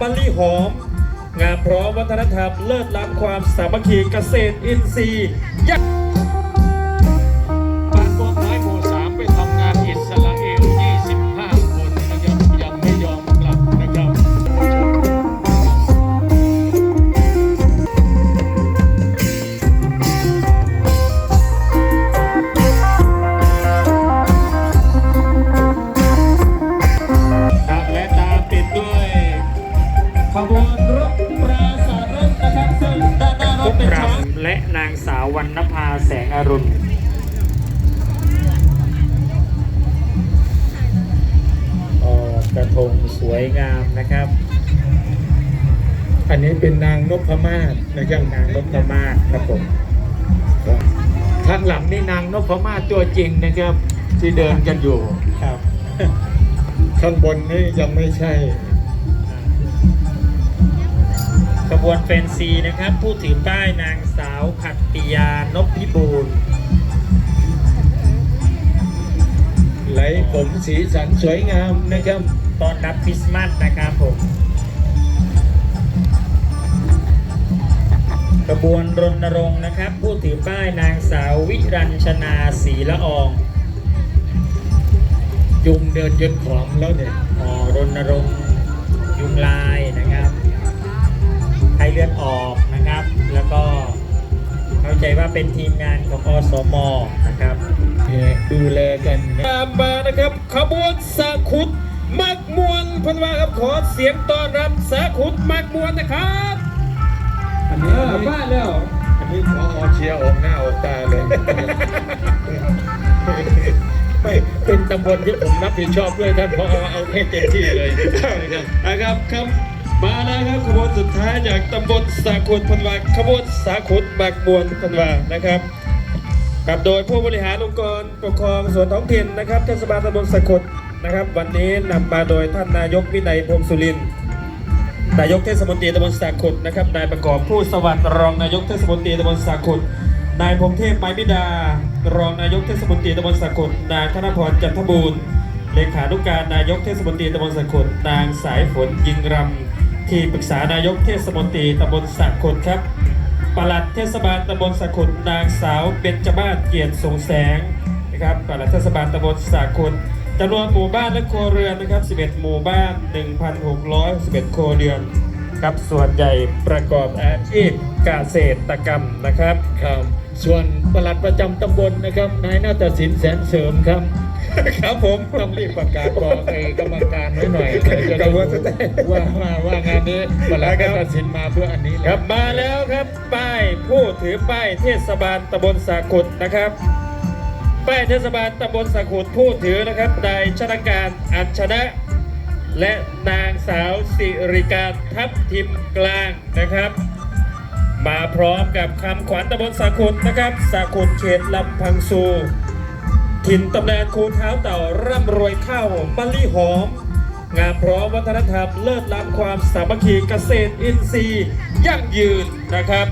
มะลิหอม งานพร้อมวัฒนธรรมเลิศล้ำความสามัคคีเกษตรอินทรีย์างสาววรรณภาแสงอรุณออกกระทงสวยงามนะครับ อันนี้เป็นนางนพมาศนะครับนางนพมาศครับผมข้างหลังนี่นางนพมาศตัวจริงนะครับ ที่เดินกันอยู่ครับ ข้างบนนี่ยังไม่ใช่ ขบวนแฟนซีนะครับ ผู้ถือป้ายนางสาวขัตติยานพพิบูลไหลผมสีสันสวยงามนะครับต้อนรับคริสต์มาสนะครับผมกระบวนรณรงค์นะครับ ผู้ถือป้ายนางสาววิรัญชนาศรีละออง ยุงเดินจนขอมแล้วเนี่ยอ๋อรณรงค์ยุงลายนะครับไข้ เลือดออกนะครับ แล้วก็เข้าใจว่าเป็นทีมงานของอสมนะครับเนี่ยดูแลกันนะตามมานะครับ ขบวนสาขุดมักมวนพันวาครับขอเสียงต้อนรับสาขุดมักมวนนะครับอันนี้บ้าแล้วอันนี้พอเชียร์ออกหน้าออกตาเลยไม่เป็นตำบลที่ผมรับผิดชอบด้วยท่านพอเอาให้เต็มที่เลยนะครับนะครับครับ มาแล้วครับขบวนสุดท้ายจากตำบลสาขุดพันวาขบวนสาขุดมักมวนพันวานะครับกับโดยผู้บริหารองค์กรปกครองส่วนท้องถิ่นนะครับเทศบาลตำบลสาขุดนะครับ วันนี้นำมาโดยท่านนายกวินัยพรมสุรินนายกเทศมนตรีตำบลสาขุดนะครับนายประกอบผู้สวัสดิ์รองนายกเทศมนตรีตำบลสาขุดนายพงเทพไม้มิดา รองนายกเทศมนตรีตำบลสาขุดนายธนพรจันทบูรณ์เลขานุการนายกเทศมนตรีตำบลสาขุดนางสายฝนยิงรำ ที่ปรึกษานายกเทศมนตรีตำบลสาขุดครับปลัดเทศบาลตำบลสาขุดนางสาวเบญจมาศเกียรติสงแสงนะครับปลัดเทศบาลตำบลสาขุดจำนวนหมู่บ้านและครัวเรือนนะครับ 11 หมู่บ้าน 1,611 ครัวเรือนครับส่วนใหญ่ประกอบอาชีพเกษตรกรรมนะครับครับ ส่วนปลัดประจำตำบลนะครับนายนาฏศิลป์แสนเสริมครับ ครับผมต้องรีบประกาศบอกไอ้กรรมการไว้หน่อยจะได้กระบวนการว่าว่าว่างานนี้ปลัดนาฏศิลป์มาเพื่ออันนี้แหคละรับมาแล้วครับป้ายผู้ถือป้ายเทศบาลตำบลสาขุดนะครับ ป้ายเทศบาลตำบลสาขุดผู้ถือนะครับนายชนการอัญชนะและนางสาวสิริการทัพทิมกลางนะครับ มาพร้อมกับคำขวัญตำบลสาขุดนะครับสาขุดเขตลำพังซู ถิ่นตำนานคูเท้าเต่าร่ำรวยข้าวมะลิหอม งามพร้อมวัฒนธรรมเลิศล้ำความสามัคคีเกษตรอินทรีย์ยั่งยืนนะครับ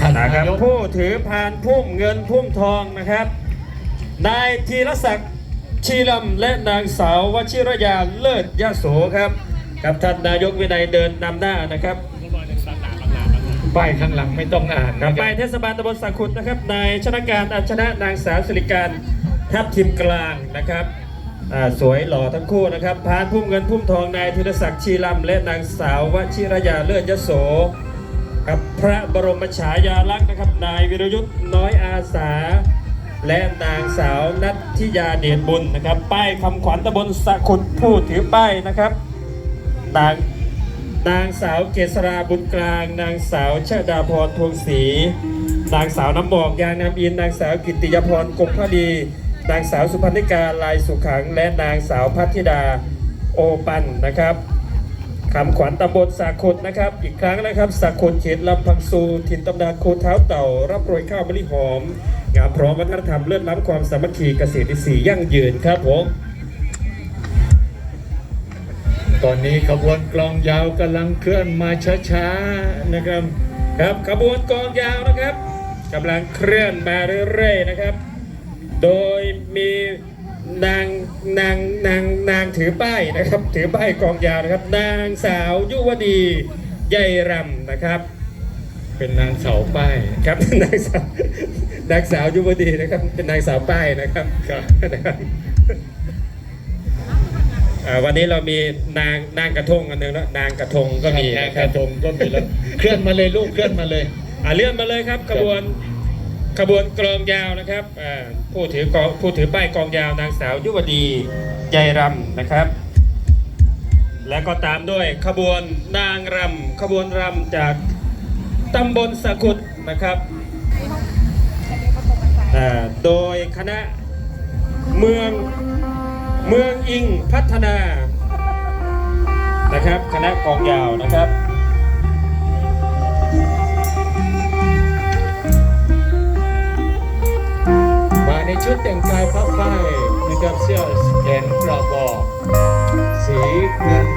ท่านนะครับนายกผู้ถือพานพุ่มเงินพุ่มทองนะครับ นายธีรศักดิ์ชีลำและนางสาววชิรยาเลิศยโสครับ กับท่านนายกวินัยเดินนำหน้านะครับ ป้ายข้างหลังไม่ต้องอ่านกลันะบปรับเทศบาลตำบลสังขุดนะครับนายชนการอัญชนะนางสาวสิริการทัพทิมกลางนะครับอ่าสวยหล่อทั้งคู่นะครับพานพุ่มเงินพุ่มทองนายธีรศักดิ์ชีลำและนางสาววชิรยาเลิศยโสกับพระบรมฉายาลักษณ์นะครับนายวิรยุทธ์น้อยอาสา และนางสาวนัทธิยาเดชบุญนะครับ ป้ายคำขวัญตำบลสักขุดผู้ถือป้ายนะครับ นาง นางสาวเกษราบุญกลาง นางสาวชดาพรทวงศรีนางสาวน้ำบอกยางนามอิน นางสาวกิติยพรกบพดี นางสาวสุพันธิกาลายสุขัง และนางสาวพัทธิดาโอปันนะครับคำขวัญตำบลสาขุดนะครับ อีกครั้งนะครับสาขุดเขตลำพังซูถิ่นตำนานโคเท้าเต่า รับโรยข้าวมะลิหอม งามพร้อมวัฒนธรรมเลิศล้ำความสามัคคีเกษตรอินทรีย์ยั่งยืนครับผม ตอนนี้ขบวนกลองยาวกำลังเคลื่อนมาช้าๆนะครับครับขบวนกลองยาวนะครับกำลังเคลื่อนมาเรื่อยๆนะครับ โดยมีนางนางนางนางถือป้ายนะครับ ถือป้ายกองยาวนะครับ นางสาวยุวดีใยรำนะครับ เป็นนางสาวป้ายครับนางสาวนางสาวยุวดีนะครับ เป็นนางสาวป้ายนะครับนะครับ อ่าวันนี้เรามีนางนางกระทงอันหนึงแล้วนางกระทงก็มีนางนะคกรับระทงก็มีแล้วเคลื่อนมาเลยลูกเคลื่อนมาเลย อ่าเลื่อนมาเลยครับขบวนขบวนกลองยาวนะครับอ่าผู้ถือกองผู้ถือป้ายกองยาวนางสาวยุวดีใยรำนะครับ แล้วก็ตามด้วยขบวนนางรำขบวนรำจากตำบลสะกุดนะครับอ่าโดยคณะเมือง เมืองอิงพัฒนานะครับคณะกองยาวนะครับมาในชุดแต่งกายพระฝ้ายนะครับเสื้อแขนกระบอกสีเงิน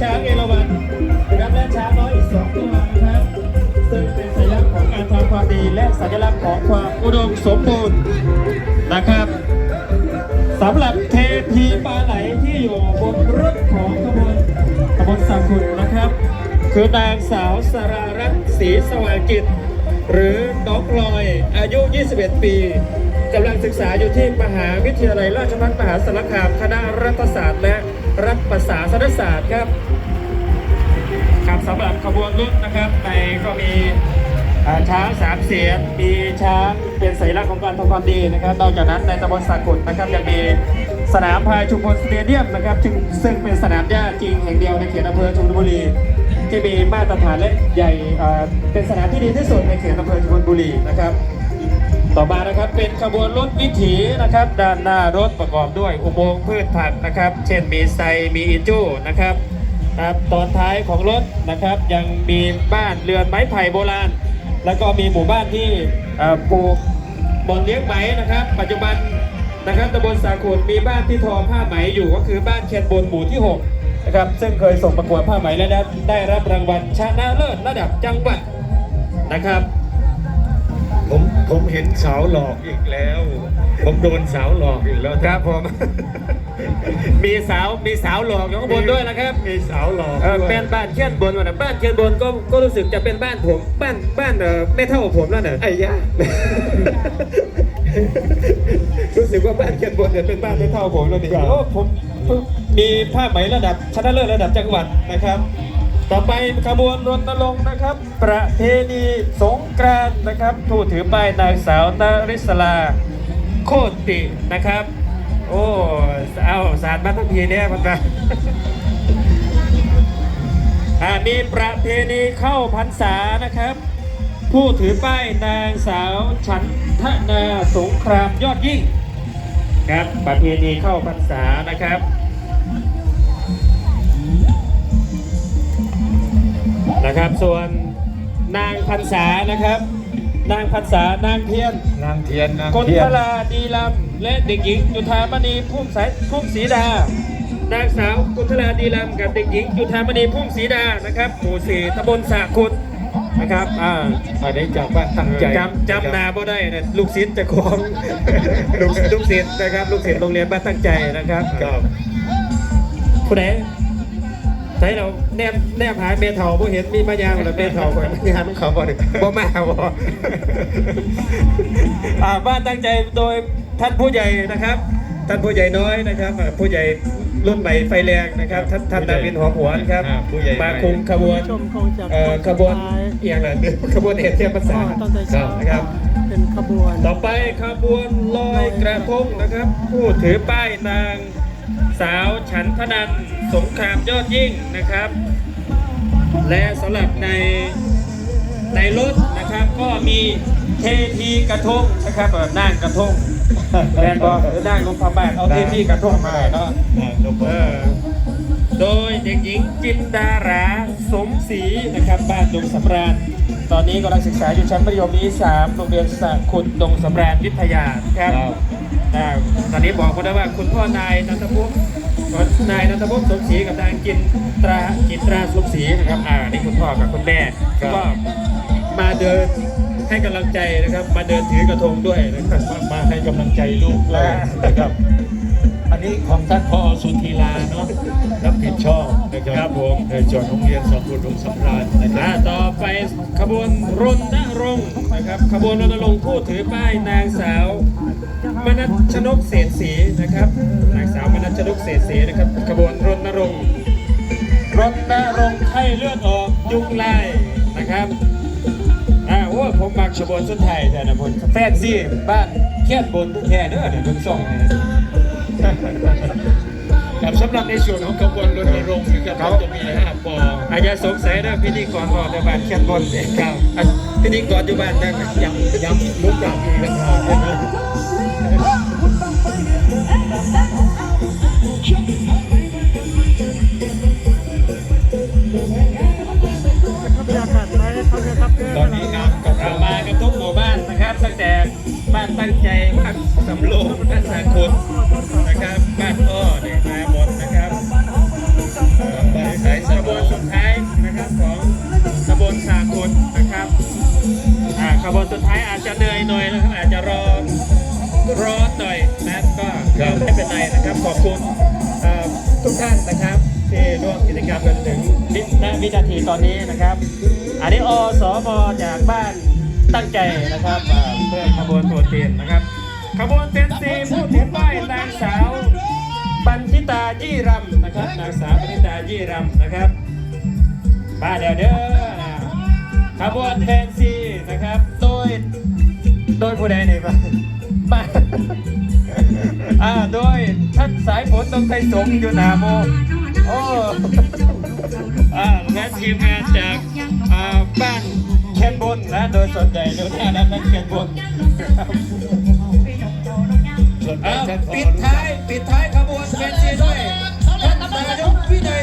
ช้างเอราวัณนะครับและช้างน้อยอีกสองตัวนะครับซึ่งเป็นสัญลักษณ์ของการทำความดีและสัญลักษณ์ของความอุดมสมบูรณ์นะครับสำหรับเทพีปลาไหลที่อยู่บนรถของขบวนขบวนสังคุดนะครับ คือนางสาวสรารัตน์ศรีสว่างกิจ หรือน้องลอยอายุ 21 ปีกำลังศึกษาอยู่ที่มหาวิทยาลัยราชภัฏมหาสารคามคณะรัฐศาสตร์และ รัฐประศาสนศาสตร์ครับครับสำหรับขบวนรถนะครับในก็มีช้างสามเสียนมีช้างเป็นสัญลักษณ์ของการทำความดีนะครับนอกจากนั้นในตำบลสากุลนะครับยังมีสนามพายชุมพลสเตเดียมนะครับซึ่งซึ่งเป็นสนามหญ้าจริงแห่งเดียวในเขตอำเภอชุมพลบุรีที่มีมาตรฐานและใหญ่เป็นสนามที่ดีที่สุดในเขตอำเภอชุมพลบุรีนะครับ ต่อมานะครับเป็นขบวนรถวิถีนะครับ ด้านหน้ารถประกอบด้วยอุโมงค์พืชผักนะครับ เช่นมีไซมีอิจูนะครับครับตอนท้ายของรถนะครับ ยังมีบ้านเรือนไม้ไผ่โบราณ แล้วก็มีหมู่บ้านที่อ่อปลูกบอนเลี้ยงไหมนะครับ ปัจจุบันนะครับตำบลสาขุนมีบ้านที่ทอผ้าไหมอยู่ก็คือบ้านเคียนบนหมู่ที่6นะครับซึ่งเคยส่งประกวดผ้าไหมและได้ได้รับรางวัลชนะเลิศระดับจังหวัดนะครับ ผมผมเห็นสาวหลอกอีกแล้ว ผมโดนสาวหลอกอีกแล้วครับผม มีสาวมีสาวหลอกอยู่ข้างบนด้วยนะครับมีสาวหลอกเออด้วย เป็นบ้านเชียนบนวะนะบ้านเชียนบนก็ก็รู้สึกจะเป็นบ้านผมบ้านบ้านเออไม่เท่าผมแล้วเนี่ยไอ้ยารู้สึกว่าบ้านเชียนบนเนี่ยเป็นบ้านไม่เท่าผมแล้วนี่โอ้ผมมีผ้าไหมระดับชนะเลิศระดับจังหวัดนะครับ ต่อไปขบวนรณรงค์นะครับ ประเพณีสงกรานต์นะครับผู้ถือป้ายนางสาวนาริศลาโคตินะครับ โอ้เอาสารมาทั้งทีเนี่ยมันมาอ่ามีประเพณีเข้าพรรษานะครับ ผู้ถือป้ายนางสาวฉันทนาสงครามยอดยิ่งครับประเพณีเข้าพรรษานะครับ นะครับ ส่วนนางพรรษานะครับ นางพรรษานางเพียรนางเทียนนางกลเทียพนลาดีลำและเด็กหญิงจุธามณีพุ่มสายพุ่มศรีดานางสาวกุลลาดีลำกับเด็กหญิงจุธามณีพุ่มศรีดานะครับหมู่สี่ตำบลสาคุดนะครับอ่าอันนี้จากบ้านตั้งใจจำจำนาบ่ได้นะลูกศิษย์เจะคองลูกลูกศิษย์นะครับ ลูกศิษย์โรงเรียนบ้านตั้งใจนะครับ ครับผู้ใด ใช้เราแนบแนบหาเมทัลบ่เห็นมีมายางหรือเมทัลก่อนงานของเขาบ่ได้บ่มาบ่อ่าบ้านตั้งใจโดยท่านผู้ใหญ่นะครับ ท่านผู้ใหญ่น้อยนะครับอ่าผู้ใหญ่รุ่นใหม่ไฟแรงนะครับท่านท่านนาวินหอมหวนครับอ่าผู้ใหญ่ มาคุมขบวนชมคงจะเอ่อขบวนเอียงน่ะขบวนเอกเทียมภาษาตั้งแต่เช้านะครับ เป็นขบวน ต่อไปขบวนลอยกระทงนะครับ ผู้ถือป้ายนาง สาวฉันทนันสงครามยอดยิ่งนะครับ และสำหรับในในรถนะครับก็มีเทพีกระทงนะครับเอ่อนั่งกระทงแบนบอกหรือนั่งลงพระบาทเอาเทพีกระทงมาเนาะอ่านกเออโดยเด็กหญิงจินดาราสมศรีนะครับบ้านดงสำราญ ตอนนี้กำลังศึกษาอยู่ชั้นมัธยมปีสามโรงเรียนสะขุดดงสำราญวิทยาครับ อ่าตอนนี้บอกคนได้ว่าคุณพ่อนายนันทภพนายนันทภพสมศรีกับนางจินตราจินตราสมศรีนะครับอ่านี่คุณพ่อกับคุณแม่ก็มาเดินให้กำลังใจนะครับ มาเดินถือกระทงด้วยนะครับมามาให้กำลังใจลูกเลยนะครับอั นนี้ของท่านพ่อสุธีลาเนาะรับผิดชอบนะครับครับผมในส่วนโรงเรียนสอบบุตรสำราญนะคอ่ารับต่อไปขบวนรณรงค์นะครับขบวนรณรงค์ผู้ถือป้ายนางสาว มนัชชนกเศรษฐศรีนะครับนางสาวมนัชชนกเศรษฐศรีนะครับขบวนรณรงค์รณรงค์ไข้เลือดออกยุงลายนะครับอ่าโอ้ผมมักขบวนสุดท้ายแต่นะบนแฟนซี่บ้านเขียนบนแค่เด้อเนี่ยบนส่งเนี่ย ครับสำหรับในส่วนของขบวนรณรงค์นะครับเราจะมี5ปออาจจะสงสัยนะพิธีกรบอกในบ้านเขียนบนเนี่ยครับพิธีกรอยู่บ้านนั่งยังย้ำลุกหลับอีกแล้วครับบรรยากเขาจะตอนนี้น้ำกับเรามากันทุกหมู่บ้านนะครับ ตั้งแต่บ้านตั้งใจบ้านสำโรงบ้านสาคนนะครั ขอบคุณทุกท่านนะครับ ที่ร่วมกิจกรรมกันถึงวินาวินาทีตอนนี้นะครับ อันนี้อสมจากบ้านตั้งใจนะครับเพื่อขบวนตัวเตียนนะครับขบวนเตียนซีผู้ถือป้ายนางสาวบันทิตายี่รำนะครับนางสาวบันทิตายี่รำนะครับมาเดี๋ยวเด้อขบวนแทนซีนะครับ โดย โดยผู้ใดเนี่ยบ้างมา อ่าโดยท่านสายฝนต้องไทยสงอยู่หนาโมโอ้อ่าและทีมงานจากอ่าบ้านแคนบนนะโดยสนใจญ่เดี๋ยวน้าด้านนั้นแคนบนอ่าปิดท้าย ปิดท้ายขบวนแคนเซียด้วท่านนายกพี่เนัย